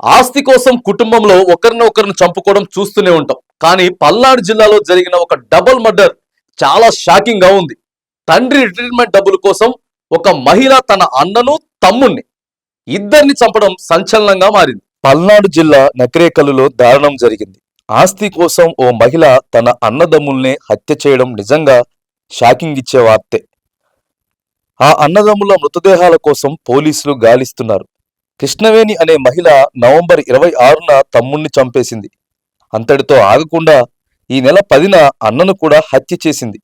ఆస్తి కోసం కుటుంబంలో ఒకరిని ఒకరిని చంపుకోవడం చూస్తూనే ఉంటాం. కానీ పల్నాడు జిల్లాలో జరిగిన ఒక డబుల్ మర్డర్ చాలా షాకింగ్గా ఉంది. తండ్రి రిటైర్మెంట్ డబ్బుల కోసం ఒక మహిళ తన అన్నను తమ్ముణ్ణి ఇద్దరిని చంపడం సంచలనంగా మారింది. పల్నాడు జిల్లా నకరేకల్లులో దారుణం జరిగింది. ఆస్తి కోసం ఓ మహిళ తన అన్నదమ్ముల్ని హత్య చేయడం నిజంగా షాకింగ్ ఇచ్చే వార్తే. ఆ అన్నదమ్ముల మృతదేహాల కోసం పోలీసులు గాలిస్తున్నారు. కృష్ణవేణి అనే మహిళ నవంబర్ ఇరవై ఆరున తమ్ముణ్ణి చంపేసింది. అంతటితో ఆగకుండా ఈ నెల పదిన అన్నను కూడా హత్య చేసింది.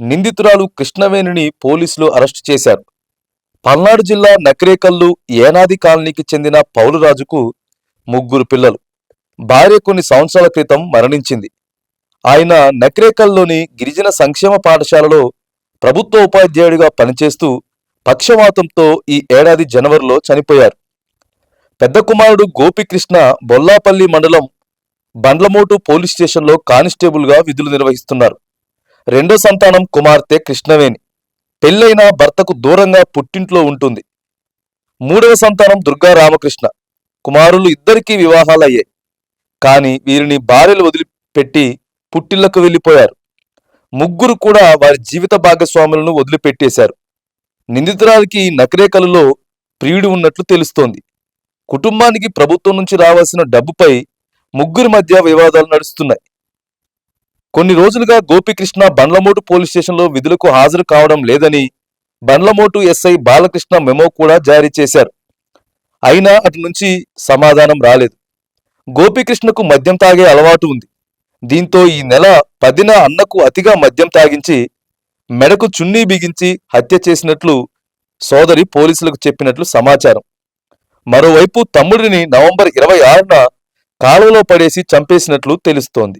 నిందితురాలు కృష్ణవేణిని పోలీసులు అరెస్టు చేశారు. పల్నాడు జిల్లా నకరేకల్లు ఏనాది కాలనీకి చెందిన పౌలురాజుకు ముగ్గురు పిల్లలు. భార్య కొన్ని సంవత్సరాల క్రితం మరణించింది. ఆయన నకరేకల్లోని గిరిజన సంక్షేమ పాఠశాలలో ప్రభుత్వ ఉపాధ్యాయుడిగా పనిచేస్తూ పక్షవాతంతో ఈ ఏడాది జనవరిలో చనిపోయారు. పెద్ద కుమారుడు గోపికృష్ణ బొల్లాపల్లి మండలం బండ్లమోటు పోలీస్ స్టేషన్లో కానిస్టేబుల్గా విధులు నిర్వహిస్తున్నారు. రెండో సంతానం కుమార్తె కృష్ణవేణి. పెళ్ళైన భర్తకు దూరంగా పుట్టింట్లో ఉంటుంది. మూడవ సంతానం దుర్గా రామకృష్ణ. కుమారులు ఇద్దరికీ వివాహాలయ్యాయి. కానీ వీరిని భార్యలు వదిలిపెట్టి పుట్టిళ్ళకు వెళ్ళిపోయారు. ముగ్గురు కూడా వారి జీవిత భాగస్వాములను వదిలిపెట్టేశారు. నిందితురాలికి నకరేకలలో ప్రియుడు ఉన్నట్లు తెలుస్తోంది. కుటుంబానికి ప్రభుత్వం నుంచి రావాల్సిన డబ్బుపై ముగ్గురి మధ్య వివాదాలు నడుస్తున్నాయి. కొన్ని రోజులుగా గోపికృష్ణ బండ్లమోటు పోలీస్ స్టేషన్లో విధులకు హాజరు కావడం లేదని బండ్లమోటు ఎస్ఐ బాలకృష్ణ మెమో కూడా జారీ చేశారు. అయినా అటు నుంచి సమాధానం రాలేదు. గోపికృష్ణకు మద్యం తాగే అలవాటు ఉంది. దీంతో ఈ నెల పదిన అన్నకు అతిగా మద్యం తాగించి మెడకు చున్నీ బిగించి హత్య చేసినట్లు సోదరి పోలీసులకు చెప్పినట్లు సమాచారం. మరోవైపు తమ్ముడిని నవంబర్ ఇరవై ఆరున కాలువలో పడేసి చంపేసినట్లు తెలుస్తోంది.